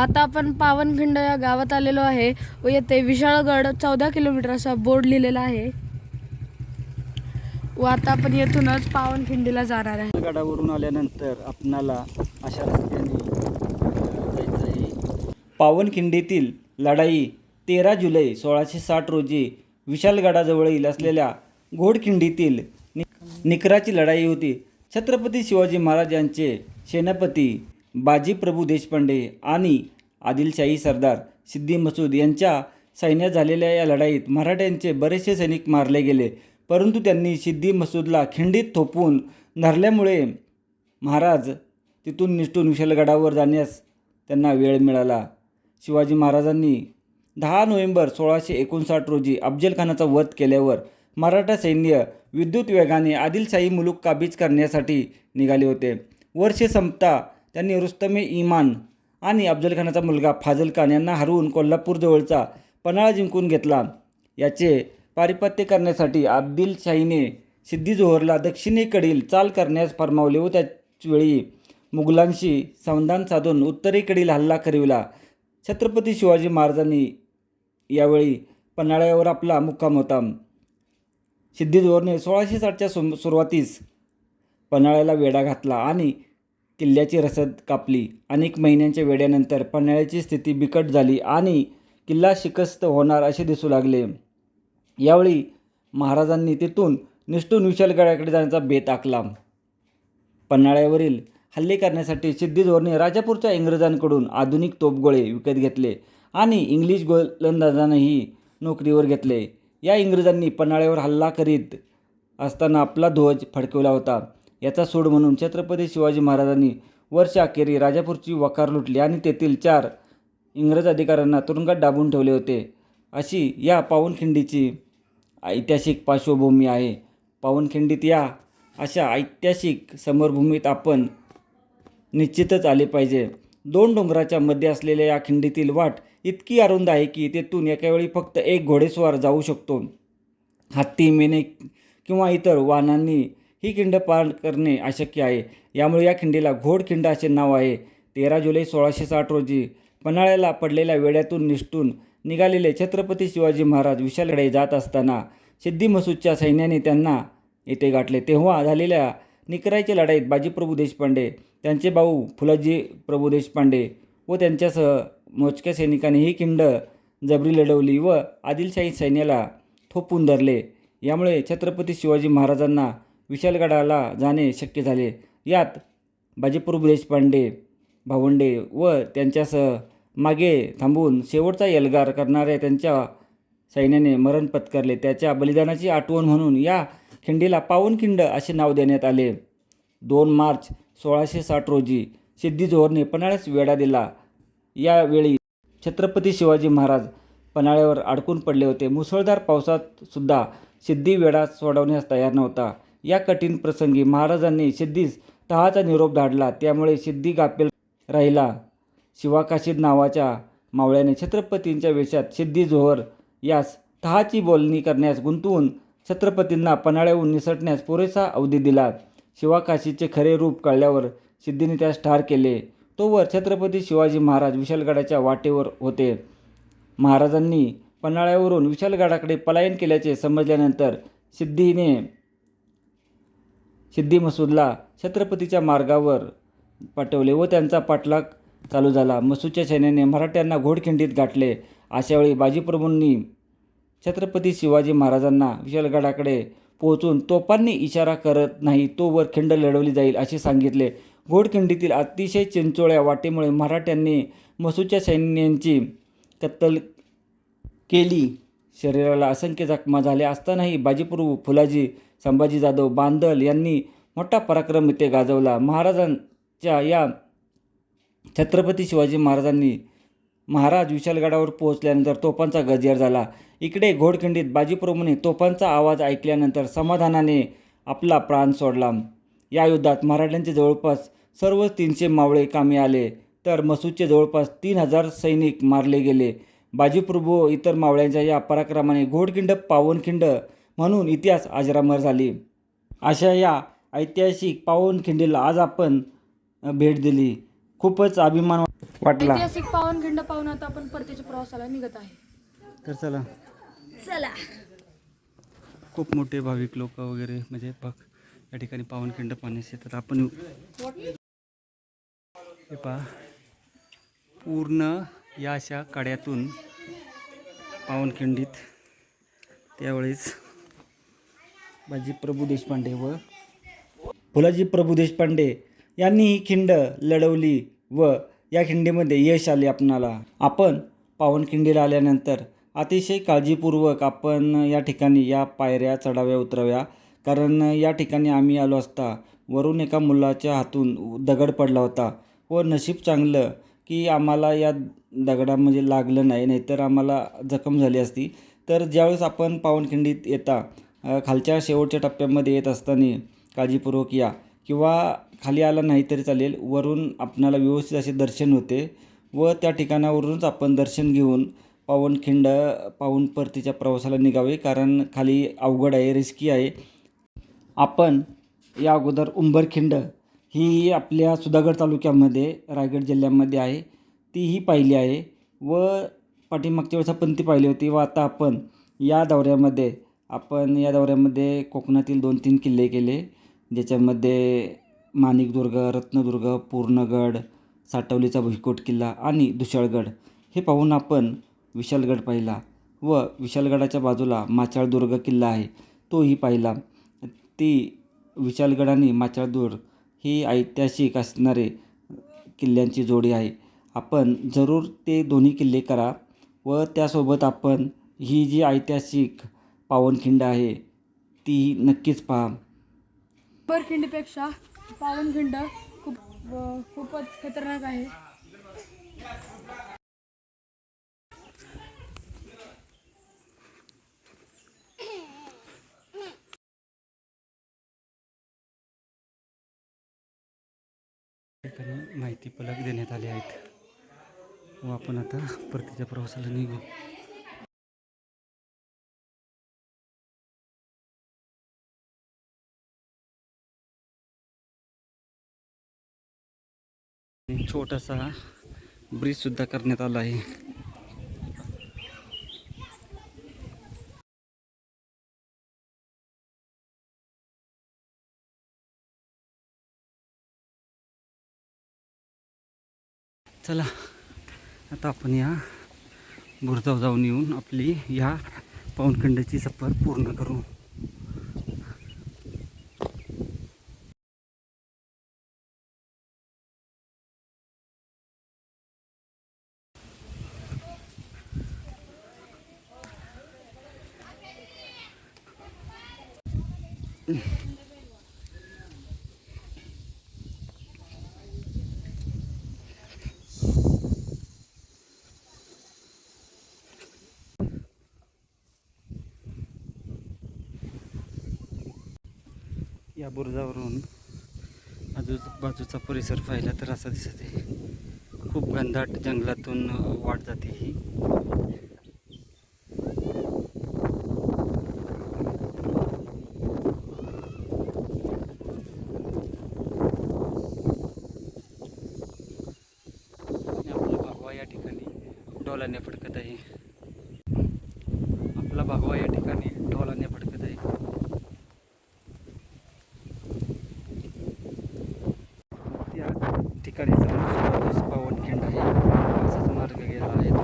आता आपण पावनखिंड या गावात आलेलो आहे. व येथे विशाळगड चौदा किलोमीटर असा बोर्ड लिहिलेला आहे. व आता आपण येथूनच पावनखिंडीला जाणार आहे. गडावरून आल्यानंतर आपणाला अशा रस्त्याने पावनखिंडीतील लढाई तेरा जुलै सोळाशे साठ रोजी विशालगडाजवळील असलेल्या घोडखिंडीतील नि निकराची लढाई होती. छत्रपती शिवाजी महाराज यांचे सेनापती बाजीप्रभू देशपांडे आणि आदिलशाही सरदार सिद्दी मसूद यांच्या सैन्यात झालेल्या या लढाईत मराठ्यांचे बरेचसे सैनिक मारले गेले. परंतु त्यांनी सिद्दी मसूदला खिंडीत थोपवून धरल्यामुळे महाराज तिथून निष्ठून विशालगडावर जाण्यास त्यांना वेळ मिळाला. शिवाजी महाराजांनी दहा नोव्हेंबर सोळाशे एकोणसाठ रोजी अफजलखानाचा वध केल्यावर मराठा सैन्य विद्युत वेगाने आदिलशाही मुलूक काबीज करण्यासाठी निघाले होते. वर्षे संपता त्यांनी रुस्तमे इमान आणि अफजलखानाचा मुलगा फाजल खान यांना हरवून कोल्हापूरजवळचा पन्हाळा जिंकून घेतला. याचे पारिपत्य करण्यासाठी आदिलशाहीने सिद्धी जोहरला दक्षिणेकडील चाल करण्यास फरमावले व त्याचवेळी मुघलांशी संधान साधून उत्तरेकडील हल्ला करविला छत्रपती शिवाजी महाराजांनी यावेळी पन्हाळ्यावर आपला मुक्काम होता. सिद्धी जोहरने सोळाशे साठच्या सु सुरुवातीस पन्हाळ्याला वेढा घातला आणि किल्ल्याची रसद कापली. अनेक महिन्यांच्या वेड्यानंतर पन्हाळ्याची स्थिती बिकट झाली आणि किल्ला शिकस्त होणार असे दिसू लागले. यावेळी महाराजांनी तिथून निष्ठून विशालगडाकडे जाण्याचा बेत आखला. पन्हाळ्यावरील हल्ले करण्यासाठी सिद्धीजोरने राजापूरच्या इंग्रजांकडून आधुनिक तोपगोळे विकत घेतले आणि इंग्लिश गोलंदाजांनाही नोकरीवर घेतले. या इंग्रजांनी पन्हाळ्यावर हल्ला करीत असताना आपला ध्वज फडकवला होता. याचा सोड म्हणून छत्रपती शिवाजी महाराजांनी वर्ष अखेरी राजापूरची वकार लुटली आणि तेथील चार इंग्रज अधिकाऱ्यांना तुरुंगात डाबून ठेवले होते. अशी या पावनखिंडीची ऐतिहासिक पार्श्वभूमी आहे. पावनखिंडीत या अशा ऐतिहासिक समरभूमीत आपण निश्चितच आले पाहिजे. दोन डोंगराच्या मध्ये असलेल्या या खिंडीतील वाट इतकी अरुंद आहे की तेथून एकावेळी फक्त एक घोडेस्वार जाऊ शकतो. हत्ती मेने किंवा इतर वाहनांनी ही खिंड पार करणे अशक्य आहे. यामुळे या खिंडीला घोडखिंड असे नाव आहे. तेरा जुलै सोळाशे साठ रोजी पन्हाळ्याला पडलेल्या वेड्यातून निष्ठून निघालेले छत्रपती शिवाजी महाराज विशालकडे जात असताना सिद्धी मसूदच्या सैन्याने त्यांना येथे गाठले. तेव्हा झालेल्या निकराईच्या लढाईत बाजीप्रभू देशपांडे त्यांचे भाऊ फुलाजी प्रभू देशपांडे व त्यांच्यासह मोजक्या सैनिकांनी ही खिंड जबरी लढवली व आदिलशाही सैन्याला थोपून धरले. यामुळे छत्रपती शिवाजी महाराजांना विशालगडाला जाणे शक्य झाले. यात बाजीप्रभू देशपांडे भावंडे व त्यांच्यासह मागे थांबून शेवटचा एल्गार करणाऱ्या त्यांच्या सैन्याने मरण पत्करले. त्याच्या बलिदानाची आठवण म्हणून या खिंडीला पावनखिंड असे नाव देण्यात आले. दोन मार्च सोळाशे साठ रोजी सिद्धी जोहरने पन्हाळ्यास वेढा दिला. यावेळी छत्रपती शिवाजी महाराज पन्हाळ्यावर अडकून पडले होते. मुसळधार पावसात सुद्धा सिद्धी वेढा सोडवण्यास तयार नव्हता. या कठीण प्रसंगी महाराजांनी सिद्धीस तहाचा निरोप धाडला. त्यामुळे सिद्धी गापेल राहिला. शिवाकाशीद नावाच्या मावळ्याने छत्रपतींच्या वेशात सिद्धी जोहर यास तहाची बोलणी करण्यास गुंतवून छत्रपतींना पन्हाळ्याहून निसटण्यास पुरेसा अवधी दिला. शिवाकाशीचे खरे रूप कळल्यावर सिद्धीने त्यास ठार केले. तोवर छत्रपती शिवाजी महाराज विशालगडाच्या वाटेवर होते. महाराजांनी पन्हाळ्यावरून विशालगडाकडे पलायन केल्याचे समजल्यानंतर सिद्धीने सिद्धी मसूदला छत्रपतीच्या मार्गावर पाठवले व त्यांचा पाठलाग चालू झाला. मसूदच्या सैन्याने मराठ्यांना घोडखिंडीत गाठले. अशावेळी बाजीप्रभूंनी छत्रपती शिवाजी महाराजांना विशालगडाकडे पोहोचून तोफांनी इशारा करत नाही तोवर खिंड लढवली जाईल असे सांगितले. घोडखिंडीतील अतिशय चिंचोळ्या वाटेमुळे मराठ्यांनी मसूदच्या सैन्यांची कत्तल केली. शरीराला असंख्य जखमा झाल्या असतानाही बाजीप्रभू फुलाजी संभाजी जाधव बांदल यांनी मोठा पराक्रम इथे गाजवला. महाराजांच्या या छत्रपती शिवाजी महाराजांनी महाराज विशालगडावर पोहोचल्यानंतर तोफांचा गजर झाला. इकडे घोडखिंडीत बाजीप्रभूने तोफांचा आवाज ऐकल्यानंतर समाधानाने आपला प्राण सोडला. या युद्धात मराठ्यांचे जवळपास सर्व तीनशे मावळे कामी आले तर मसूदचे जवळपास तीन हजार सैनिक मारले गेले. बाजीप्रभू इतर मावळ्यांच्या या पराक्रमाने घोडखिंड पावनखिंड म्हणून इतिहास अजरामर झाली. अशा या ऐतिहासिक पावनखिंडीला आज आपण भेट दिली. खूपच अभिमान वाट- वाटला. ऐतिहासिक पावनखिंड पाहून आता आपण परतीच्या प्रवासाला निघत आहे. तर चला. चला. खूप मोठे भाविक लोक वगैरे म्हणजे बघ या ठिकाणी पावनखिंड पाहण्यास येतात. आपण हे पहा. पूर्ण या अशा कड्यातून पावनखिंडीत त्यावेळेस बाजी प्रभू देशपांडे व फुलाजी प्रभू देशपांडे यांनी ही खिंड लढवली व या खिंडीमध्ये यश आले आपणाला. आपण पावनखिंडीला आल्यानंतर अतिशय काळजीपूर्वक आपण या ठिकाणी या पायऱ्या चढाव्या उतराव्या कारण या ठिकाणी आम्ही आलो असता वरून एका मुलाच्या हातून दगड पडला होता व नशीब चांगलं की आम्हाला या दगडामध्ये लागलं नाही नाहीतर आम्हाला जखम झाली असती. तर ज्यावेळेस आपण पावनखिंडीत येता खालच्या शेवटच्या टप्प्यामध्ये येत असताना काळजीपूर्वक या. किंवा खाली आला नाही तरी चालेल. वरून आपणाला व्यवस्थित असे दर्शन होते व त्या ठिकाणावरूनच आपण दर्शन घेऊन पावनखिंड पाहून परतीच्या प्रवासाला निघावे. कारण खाली अवघड आहे रिस्की आहे. आपण या अगोदर उंबरखिंड ही आपल्या सुधागड तालुक्यामध्ये रायगड जिल्ह्यामध्ये आहे. तीही पाहिली आहे व पाठीमागच्या वेळेस आपण ती पाहिली होती व आता आपण या दौऱ्यामध्ये आपण या दौऱ्यामध्ये कोकणातील दोन तीन किल्ले केले ज्याच्यामध्ये माणिकदुर्ग रत्नदुर्ग पूर्णगड साटवलीचा भुईकोट किल्ला आणि दुशाळगड हे पाहून आपण विशालगड पाहिला व विशालगडाच्या बाजूला माचाळदुर्ग किल्ला आहे तोही पाहिला. ती विशालगड आणि माचाळदुर्ग ही ऐतिहासिक असणारे किल्ल्यांची जोडी आहे. आपण जरूर ते दोन्ही किल्ले करा व त्यासोबत आपण ही जी ऐतिहासिक पावनखिंड आहे ती नक्कीच पहा. उंबरखिंडीपेक्षा पावनखिंड खूप खूपच खतरनाक आहे. ठिकाणी माहिती फलक देण्यात आले आहेत. व आपण आता परतीच्या प्रवासाला निघू. छोटासा ब्रिजसुद्धा करण्यात आला आहे. चला आता आपण या बुरजाव जाऊन येऊन आपली या पावनखंडाची सफर पूर्ण करू. या बुरुजावरून बाजू बाजूचा परिसर पाहिला तर असा दिसत आहे. खूप घनदाट जंगलातून वाट जाते ही आणि आपला भागवा या ढोलाने फडकत आहे. आपला भागवा या ठिकाणी ढोलाने फडकत आहे. त्या ठिकाणी समोर पावनखिंड आहे. असाच मार्ग गेला आहे.